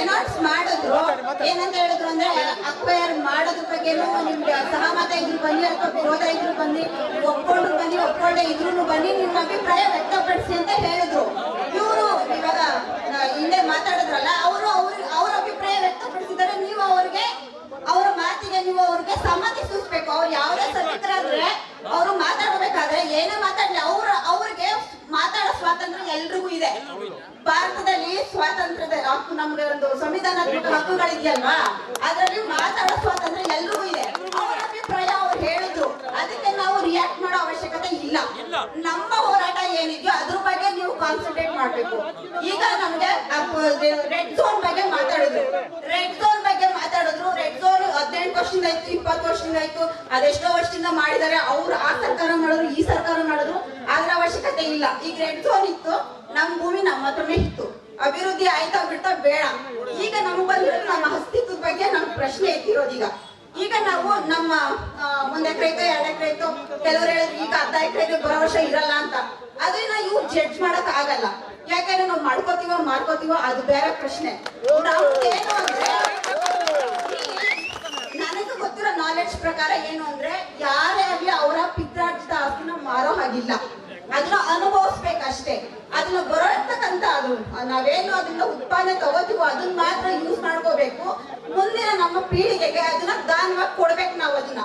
Announce ಮಾಡಿದ್ರು. ಏನಂತ ಹೇಳಿದ್ರು ಅಂದ್ರೆ ಅಕ್ವೈರ್ ಮಾಡೋದ್ರ ಬಗ್ಗೆನೂ ನಿಮ್ಗೆ ಸಹಮತ ಇದ್ರು ಬನ್ನಿ ಅಥವಾ ವಿರೋಧ ಇದ್ರು ಬನ್ನಿ ಒಪ್ಕೊಂಡು ಬನ್ನಿ ಒಪ್ಕೊಂಡೇ ಇದ್ರು ಬನ್ನಿ ನಿಮ್ಮ ಅಭಿಪ್ರಾಯ ವ್ಯಕ್ತಪಡಿಸಿ. ಇದೆ. ಭಾರತದಲ್ಲಿ ಸ್ವಾತಂತ್ರ್ಯದ ಹಕ್ಕು ನಮ್ಗೆ ಒಂದು ಸಂವಿಧಾನಾತ್ಮಕ ಹಕ್ಕುಗಳಿದೆಯಲ್ವಾ? ಅದರಲ್ಲಿ ಮಾತಾಡೋ ಸ್ವಾತಂತ್ರ್ಯ ಎಲ್ಲರೂ ಇದೆ. ಅವರ ಅಭಿಪ್ರಾಯ ಅವ್ರು ಹೇಳಿದ್ರು. ಅದಕ್ಕೆ ನಾವು ರಿಯಾಕ್ಟ್ ಮಾಡೋ ಅವಶ್ಯಕತೆ ಇಲ್ಲ. ನಮ್ಮ ಹೋರಾಟ ಏನಿದೆಯೋ ಅದ್ರ ಬಗ್ಗೆ ನೀವು ಕಾನ್ಸಂಟ್ರೇಟ್ ಮಾಡ್ಬೇಕು. ಈಗ ನಮ್ಗೆ ರೆಡ್ ಝೋನ್ ಬಗ್ಗೆ ಮಾತಾಡಿದ್ರು ರೆಡ್ ಝೋನ್ ಹದಿನೆಂಟು ಆಯ್ತು ಇಪ್ಪತ್ತು ವರ್ಷದಿಂದ ಆಯ್ತು. ಅದೆಷ್ಟೋ ವರ್ಷದಿಂದ ಮಾಡಿದ್ದಾರೆ. ಅವ್ರು ಆ ಸರ್ಕಾರ ಮಾಡಿದ್ರು, ಈ ಸರ್ಕಾರ ಮಾಡಿದ್ರು. ಅದ್ರ ಅವಶ್ಯಕತೆ ಇಲ್ಲ. ಈಗ ರೆಡ್ ಝೋನ್ ಇತ್ತು. ನಮ್ ಭೂಮಿ ನಮ್ಮ ಹತ್ರನೇ ಇತ್ತು. ಅಭಿವೃದ್ಧಿ ಆಯ್ತಾ ಬಿಡ್ತಾ ಬೇಡ. ಈಗ ನಮ್ಗೆ ಬಂದಿರೋದು ನಮ್ಮ ಅಸ್ತಿತ್ವದ ಬಗ್ಗೆ ನಮ್ ಪ್ರಶ್ನೆ ಎತ್ತಿರೋದು ಈಗ. ಈಗ ನಾವು ನಮ್ಮ ಒಂದ್ ಎಕರೆ ಐತೆ ಎರಡ್ ಎಕರೆ ಐತು ಕೆಲವರು ಹೇಳಿದ್ರು, ಈಗ ಅರ್ಧ ಎಕರೆ ಐತೆ ಬರೋ ವರ್ಷ ಇರಲ್ಲ ಅಂತ. ಅದನ್ನ ಇವ್ ಜಡ್ಜ್ ಮಾಡಕ್ ಆಗಲ್ಲ. ಯಾಕಂದ್ರೆ ನಾವು ಮಾಡ್ಕೋತೀವೋ ಮಾಡ್ಕೋತೀವೋ, ಅದು ಬೇರೆ ಪ್ರಶ್ನೆ. ನಮ್ದೇನು ಅಂದ್ರೆ ಪ್ರಕಾರ ಏನು ಅಂದ್ರೆ ಯಾರೇ ಆಗ್ಲಿ ಅವರ ಪಿತ್ರಾರ್ಜಿತ ಆಸ್ತಿನ ಮಾರೋ ಹಾಗಿಲ್ಲ. ಅದನ್ನ ಅನುಭವಿಸ್ಬೇಕಷ್ಟೇ. ಅದನ್ನ ಬರತಕ್ಕಂತ ಅದು. ನಾವೇನು ಅದನ್ನ ಉತ್ಪಾದನೆ ತಗೋತೀವೋ ಅದನ್ನ ಮಾತ್ರ ಯೂಸ್ ಮಾಡ್ಕೋಬೇಕು. ಮುಂದಿನ ನಮ್ಮ ಪೀಳಿಗೆಗೆ ಅದನ್ನ ದಾನವಾಗಿ ಕೊಡ್ಬೇಕು ನಾವು ಅದನ್ನ.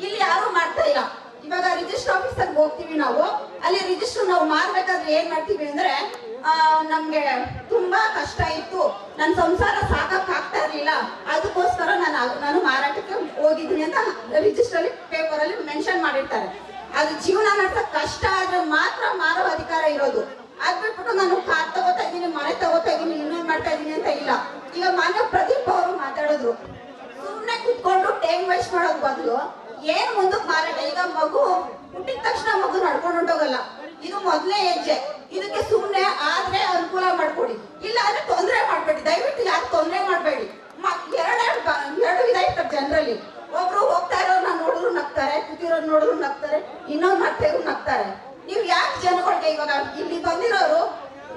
ಇಲ್ಲಿ ಯಾರು ಮಾಡ್ತಾ ಇಲ್ಲ. ಇವಾಗ ರಿಜಿಸ್ಟರ್ ಆಫೀಸರ್ಗೆ ಹೋಗ್ತೀವಿ ನಾವು. ಅಲ್ಲಿ ರಿಜಿಸ್ಟರ್ ನಾವು ಮಾಡ್ಬೇಕಾದ್ರೆ ಏನ್ ಮಾಡ್ತೀವಿ ಅಂದ್ರೆ ಆ, ನಮ್ಗೆ ತುಂಬಾ ಕಷ್ಟ ಇತ್ತು. ನನ್ನ ಸಂಸಾರ ಸಾಕಕ್ ಆಗ್ತಾ ಇರ್ಲಿಲ್ಲ. ಅದಕ್ಕೋಸ್ಕರ ನಾನು ನಾನು ಮಾರಾಟಕ್ಕೆ ಪೇಪರಲ್ಲಿ ಮೆನ್ಷನ್ ಮಾಡಿರ್ತಾರೆ. ಅದು ಜೀವನ ನಡೆಸಕ್ ಕಷ್ಟ ಆದ್ರೆ ಮಾತ್ರ ಮಾರೋ ಅಧಿಕಾರ ಇರೋದು. ಅದ್ ಬಿಟ್ಬಿಟ್ಟು ನಾನು ಕಾರ್ ತಗೋತಾ ಇದ್ದೀನಿ, ಮನೆ ತಗೋತಾ ಇದ್ದೀನಿ ಇನ್ನೇನ್ ಮಾಡ್ತಾ ಇದ್ದೀನಿ ಅಂತ ಇಲ್ಲ. ಈಗ ಮಾನ್ಯ ಪ್ರದೀಪ್ ಅವರು ಮಾತಾಡಿದ್ರು ಸುಮ್ಮನೆ ಕುತ್ಕೊಂಡು ಟೈಮ್ ವೇಸ್ಟ್ ಮಾಡೋದ್ ಬದಲು ಏನ್ ಮುಂದಕ್ಕೆ ಮಾರಾಟ ಈಗ ಮಗು ಹುಟ್ಟಿದ ತಕ್ಷಣ ಮಗು ನಡ್ಕೊಂಡು ಹೊಂಟೋಗಲ್ಲ. ಇದು ಮೊದಲೇ ಹೆಜ್ಜೆ. ಇದಕ್ಕೆ ಸುಮ್ಮನೆ ಆದ್ರೆ ಇನ್ನೊಂದ್ ಇರೋರು ನಗ್ತಾರೆ ನೀವು ಯಾಕೆ ಜನಗಳಿಗೆ ಇವಾಗ ಇಲ್ಲಿ ಬಂದಿರೋರು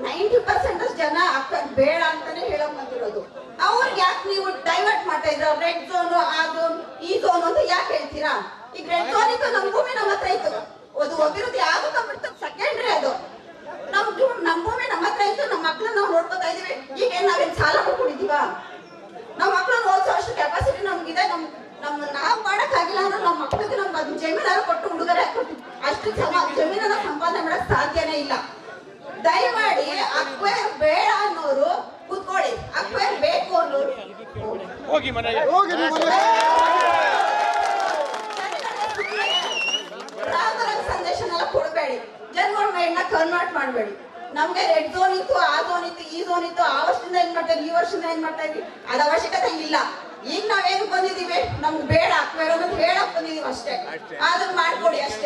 ನೈಂಟಿ ಪರ್ಸೆಂಟ್ ಜನ ಅಕ್ಕ ಬೇಡ ಅಂತಾನೆ ಹೇಳಕ್ ಬಂದಿರೋದು. ಅವ್ರಿಗೆ ಯಾಕೆ ನೀವು ಡೈವರ್ಟ್ ಮಾಡ್ತಾ ಇದ್ರ ರೆಡ್ ಝೋನ್ ಆ ಝೋನ್ ಈ ಝೋನ್ ಅಂತ ಯಾಕೆ ಹೇಳ್ತೀರಾ? ಈಗ ರೆಡ್ ಝೋನ್ ಇತ್ತು ಭೂಮಿ ನಮ್ಮ ಹತ್ರ ಇತ್ತು. ಅದು ಆಗುತ್ತಾ ಬಿಡ್ತಾ ಸೆಕೆಂಡ್ರಿ ಅದು ನಮ್ ಭೂ- ನಮ್ ಭೂಮಿ ನಮ್ಮ ಹತ್ರ ಇತ್ತು ನಮ್ಮ ಮಕ್ಳನ್ನ ನಾವು ನೋಡ್ಕೊತಾ ಇದೀವಿ ಈಗ ಏನ್ ನಾವೇನ್ ಸಾಲ ಮಾಡ್ಕೊಂಡಿದೀವ ನಮ್ಮ ಮಕ್ಳನ್ನ ಓದಿಸೋ ಅಷ್ಟು ಕೆಪಾಸಿಟಿ ನಮ್ಗಿದೆ ನಮ್ ನಮ್ ನಾವ್ ಮಾಡಕ್ ಆಗಿಲ್ಲ ಅಂದ್ರೆ ನಮ್ಮ ಮಕ್ಳಿಗೆ ನಮ್ಗೆ ಅದನ್ನ ಜಮೀನಾರ ಕೊಟ್ಟು ಉಡುಗೊರೆ ಕೊಟ್ಟು ಅಷ್ಟು ಸಮ ಜಮೀನನ್ನ ಸಂಪಾದನೆ ಮಾಡಕ್ ಸಾಧ್ಯನೇ ಇಲ್ಲ ದಯಮಾಡಿ ಅಕ್ವೇರ್ ಬೇಡ ಅನ್ನೋರು ಕೂತ್ಕೊಳ್ಳಿ ಅಕ್ವೇರ್ ಬೇಕು ಅನ್ನೋರು ಹೋಗಿ ಮನೆಗೆ. ಹೋಗಿ ನೀವು ಮನೆಗೆ. ಸಂದೇಶನೆಲ್ಲ ಕೊಡಬೇಡಿ. ಜನಗಳ ಮೈಂಡ್ನ ಕನ್ವರ್ಟ್ ಮಾಡಬೇಡಿ. ನಮ್ಗೆ ರೆಡ್ ಝೋನ್ ಇತ್ತು ಆ ಝೋನ್ ಇತ್ತು ಈ ಝೋನ್ ಇತ್ತು. ಆ ವರ್ಷದಿಂದ ಏನ್ ಮಾಡ್ತಾ ಇದ್ವಿ ಈ ವರ್ಷದಿಂದ ಏನ್ ಮಾಡ್ತಾ ಇದ್ವಿ ಅದ ಅವಶ್ಯಕತೆ ಇಲ್ಲ. ಈಗ ನಾವೇನ್ ಬಂದಿದೀವಿ ನಮ್ಗೆ ಬೇಡ ಅಕ್ವೇರ್ ಬೇಡ ಹೇಳಕ್ ಬಂದಿದೀವಿ ಅಷ್ಟೇ. ಅದನ್ನ ಮಾಡ್ಕೊಡಿ ಅಷ್ಟೇ.